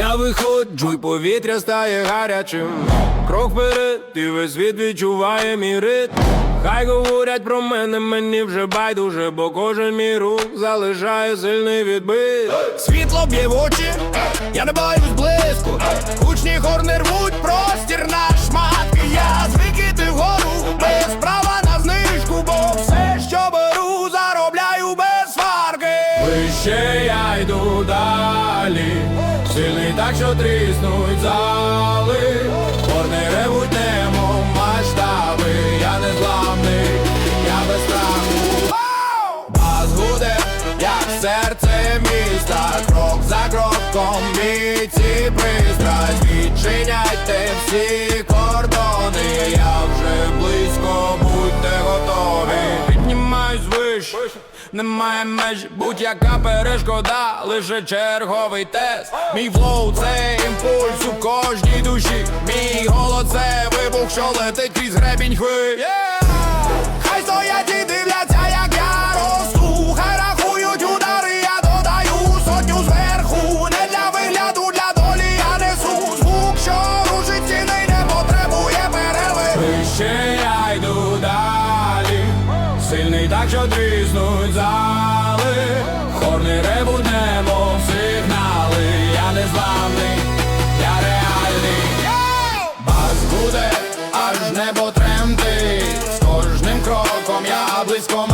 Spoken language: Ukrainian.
виходжу, й повітря стає гарячим. Крок вперед, і весь світ відчуває мій ритм. Хай говорять про мене, мені вже байдуже, бо кожен мій рух залишає сильний відбит. Світло б'є в очі, я не боюсь близько. Гучні горни рвуть простір на шматки. Я звик іти вгору, без права на знижку, бо все, що беру, заробляю без сварки. Вище я йду далі, сильний так, що тріснуть зали. Горни ревуть немо масштаби, я не зламний, я без страху. Бас гуде, як серце міста, крок за кроком бійці пристрасть Відчиняйте всі кордони, я вже близько, будьте готові. Піднімаюсь вище, немає меж, будь-яка перешкода, лише черговий тест. Мій флоу це імпульс у кожній душі. Мій голос це вибух, що летить крізь гребінь хвиль сильний, так що тріснуть зали, Хор не ребудемо сигнали, я не зламний, я реальний. Бас буде, аж небо тремтить. З кожним кроком я близько